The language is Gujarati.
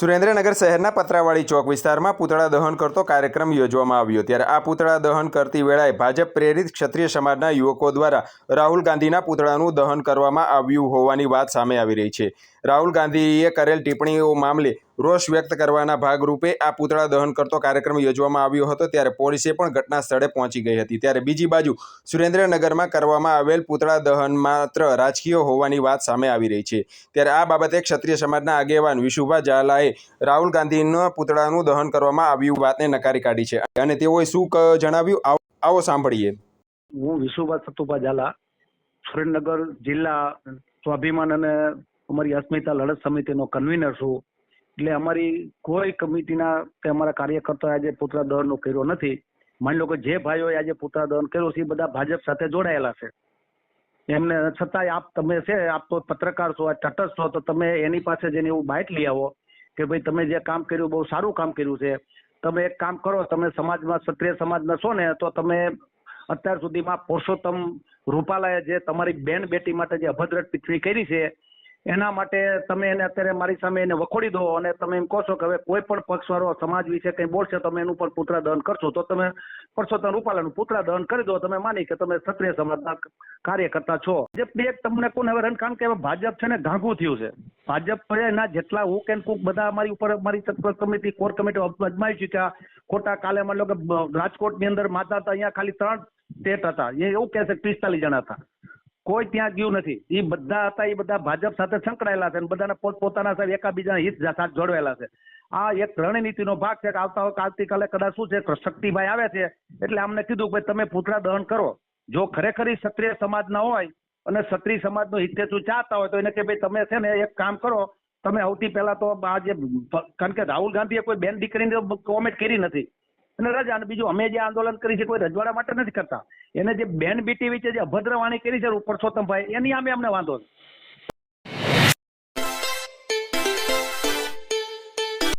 સુરેન્દ્રનગર શહેરના પતરાવાડી ચોક વિસ્તારમાં પૂતળા દહન કરતો કાર્યક્રમ યોજવામાં આવ્યો. ત્યારે આ પૂતળા દહન કરતી વેળાએ ભાજપ પ્રેરિત ક્ષત્રિય સમાજના યુવકો દ્વારા રાહુલ ગાંધીના પૂતળાનું દહન કરવામાં આવ્યું હોવાની વાત સામે આવી રહી છે. રાહુલ ગાંધીએ કરેલ ટિપ્પણીઓ મામલે રોષ વ્યક્ત કરવાના ભાગરૂપે આ પૂતળા દહન કરતો કાર્યક્રમ યોજવામાં આવ્યો હતો. ત્યારે પોલીસે પણ ઘટના સ્થળે પહોંચી ગઈ હતી. ત્યારે બીજી બાજુ સુરેન્દ્રનગરમાં કરવામાં આવેલ પૂતળા દહન માત્ર રાજકીય હોવાની વાત સામે આવી રહી છે. ત્યારે આ બાબતે ક્ષત્રિય સમાજના આગેવાન વિશુભા ઝાલાએ રાહુલ ગાંધીના પૂતળાનું દહન કરવામાં આવ્યું વાતને નકારી કાઢી છે. અને તેઓએ શું જણાવ્યું? આવો- સાંભળીએ. હું વિશુભા સતુભા ઝાલા, સુરેન્દ્રનગર જિલ્લા સ્વાભિમાન અને અમારી અસ્મિતા લડત સમિતિનો કન્વીનર છું. એટલે અમારી કોઈ કમિટીના કે અમારા કાર્યકર્તાઓએ આજે પુતળા દહનનો કર્યો નથી. માની લો કે જે ભાઈઓએ આજે પુતળા દહન કર્યો છે, એ બધા ભાજપ સાથે જોડાયેલા છે. એમને છતાંય આપ તમે છે, આપ તો પત્રકાર છો તટસ્થ છો, તો તમે એની પાસે જઈને એવું બાઇટ લઈ આવો કે ભાઈ તમે જે કામ કર્યું, બહુ સારું કામ કર્યું છે. તમે એક કામ કરો, તમે સમાજમાં, ક્ષત્રિય સમાજના છો ને, તો તમે અત્યાર સુધીમાં પુરુષોત્તમ રૂપાલાએ જે તમારી બેન બેટી માટે જે અભદ્ર ટિપ્પણી કરી છે એના માટે તમે એને અત્યારે મારી સામે એને વખોડી દો અને તમે એમ કહો છો કે હવે કોઈ પણ પક્ષવાળો સમાજ વિશે કંઈ બોલશે, તમે એનું પણ પુતળા દહન કરશો. તો તમે પરસોત્તમ રૂપાલાનું પુતળા દહન કરી દો. તમે માની કે તમે ક્ષત્રિય સમાજના કાર્યકર્તા છો. ભાજપ એક તમને કોણ હવે રન કારણ કે ભાજપ છે ને ઘાઘું થયું છે. ભાજપ છે એના જેટલા હુક એન્ડ કુક બધા અમારી ઉપર, અમારી કમિટી, કોર કમિટી અજમાવી ચૂક્યા. ખોટા કાલે માની કે રાજકોટની અંદર માતા હતા, અહીંયા ખાલી ત્રણ સ્ટેટ હતા. એ એવું કહે છે પિસ્તાલીસ જણા હતા. કોઈ ત્યાં ગયું નથી. એ બધા હતા એ બધા ભાજપ સાથે સંકળાયેલા છે અને બધાને પોતપોતાના સાથે એકાબીજાના હિત સાથે જોડવેલા છે. આ એક રણનીતિનો ભાગ છે કે આવતા વખતે આવતીકાલે કદાચ શું છે શક્તિભાઈ આવે છે, એટલે અમને કીધું કે તમે પૂતળા દહન કરો. જો ખરેખર ક્ષત્રિય સમાજના હોય અને ક્ષત્રિય સમાજનો હિતેતુ ચાહતા હોય તો એને કે ભાઈ તમે છે ને એક કામ કરો, તમે સૌથી પહેલા તો આ જે કારણ કે રાહુલ ગાંધીએ કોઈ બેન દીકરીને કોમેન્ટ કરી નથી. અને રજા અને બીજું, અમે જે આંદોલન કરી છે કોઈ રજવાડા માટે નથી કરતા. એને જે બેન બીટી વિશે જે અભદ્ર વાણી કરી છે ઉપર પુરુષોત્તમભાઈ એની અમે અમને વાંધો